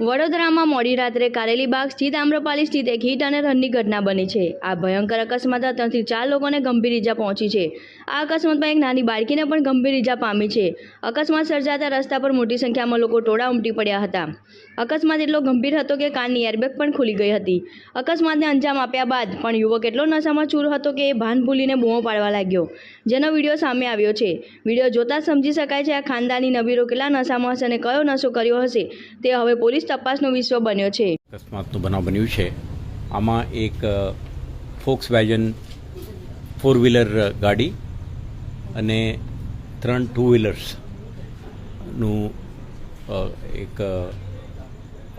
વડોદરામાં મોડી રાત્રે કારેલીબાગ સ્થિત આમ્રપાલી સ્થિત એક હિટ અને રનની ઘટના બની છે. આ ભયંકર અકસ્માતમાં ત્રણથી ચાર લોકોને ગંભીર ઈજા પહોંચી છે. આ અકસ્માતમાં એક નાની બાળકીને પણ ગંભીર ઈજા પામી છે. અકસ્માત સર્જાતા રસ્તા પર મોટી સંખ્યામાં લોકો ટોળા ઉમટી પડ્યા હતા. અકસ્માત એટલો ગંભીર હતો કે કારની એરબેગ પણ ખુલી ગઈ હતી. અકસ્માતને અંજામ આપ્યા બાદ પણ યુવક એટલો નશામાં ચૂર હતો કે એ ભાન ભૂલીને બૂમો પાડવા લાગ્યો. જેનો વીડિયો સામે આવ્યો છે. વીડિયો જોતાં સમજી શકાય છે આ ખાનદાની નબીરો કેટલા નશામાં હશે અને કયો નશો કર્યો હશે. તે હવે પોલીસ તપાસનો વિશ્વ બન્યો છે. અકસ્માતનું બનાવ બન્યું છે. આમાં એક ફોક્સ વેજન ફોર વ્હીલર ગાડી અને ત્રણ ટુ વ્હીલર્સનું એક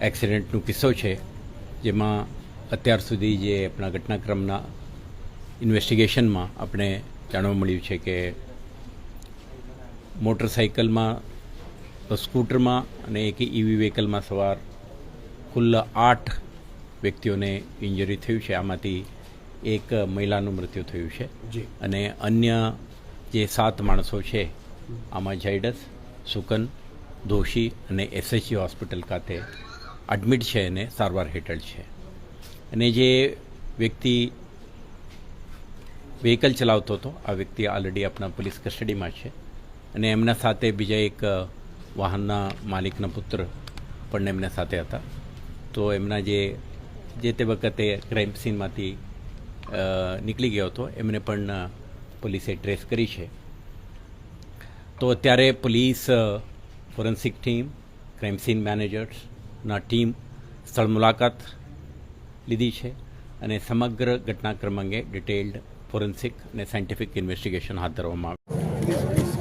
એક્સિડન્ટનું કિસ્સો છે, જેમાં અત્યાર સુધી જે આપણા ઘટનાક્રમના ઇન્વેસ્ટિગેશનમાં આપણે જાણવા મળ્યું છે કે મોટરસાઇકલમાં સ્કૂટરમાં અને એક ઈવી વ્હીકલમાં સવાર કુલ આઠ વ્યક્તિઓને ઇન્જરી થયું છે. આમાંથી એક મહિલાનું મૃત્યુ થયું છે. અને અન્ય જે સાત માણસો છે આમાં ઝાયડસ સુકન દોશી અને એસએચસી હોસ્પિટલ ખાતે એડમિટ છે અને સારવાર હેઠળ છે. અને જે વ્યક્તિ વ્હીકલ ચલાવતો હતો આ વ્યક્તિ ઓલરેડી આપણા પોલીસ કસ્ટડીમાં છે. અને એમના સાથે બીજા એક વાહનના માલિકના પુત્ર પણ એમના સાથે હતા. તો એમના જે જે તે વખતે ક્રાઇમ સીનમાંથી નીકળી ગયો હતો, એમને પણ પોલીસે ટ્રેસ કરી છે. તો અત્યારે police forensic team crime scene મેનેજર્સના team સ્થળ મુલાકાત લીધી છે અને સમગ્ર ઘટનાક્રમ અંગે ડિટેલ્ડ ફોરેન્સિક અને સાયન્ટિફિક ઇન્વેસ્ટિગેશન હાથ ધરવામાં આવ્યું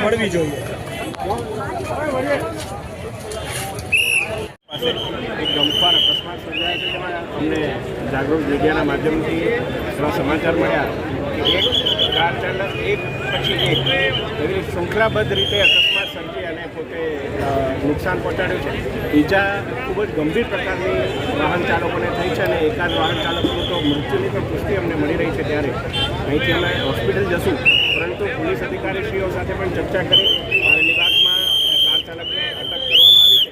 મળવી જોઈએ પાસે એક ગમખ્વાર અકસ્માત સર્જાયો છે તેમાં અમને જાગૃત મીડિયાના માધ્યમથી એવા સમાચાર મળ્યા. કે એક કાર ચાલક એક પછી એક. એવી શૃંખલાબદ્ધ રીતે અકસ્માત સર્જી અને પોતે નુકસાન પહોંચાડ્યું છે. ઈજા ખૂબ જ ગંભીર પ્રકારની વાહન ચાલકોને થઈ છે અને એકાદ વાહન ચાલકોનું તો મૃત્યુની પણ પુષ્ટિ અમને મળી રહી છે ત્યારે. અહીંથી અમે હોસ્પિટલ જશું. પરંતુ પોલીસ અધિકારીશ્રીઓ સાથે પણ ચર્ચા કરી અને વિભાગમાં કાર ચાલકને અટક કરવામાં આવી છે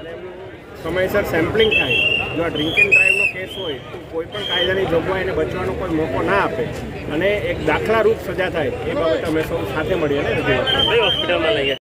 અને એમનું સમયસર સેમ્પલિંગ થાય જો આ ડ્રિંક એન્ડ ડ્રાઈવનો કેસ હોય તો કોઈ પણ કાયદાની જોગવાઈને બચવાનો કોઈ મોકો ના આપે અને એક દાખલારૂપ સજા થાય એ બાબતે અમે સૌ સાથે મળી અને રજૂઆત કરી. હોસ્પિટલમાં લઈએ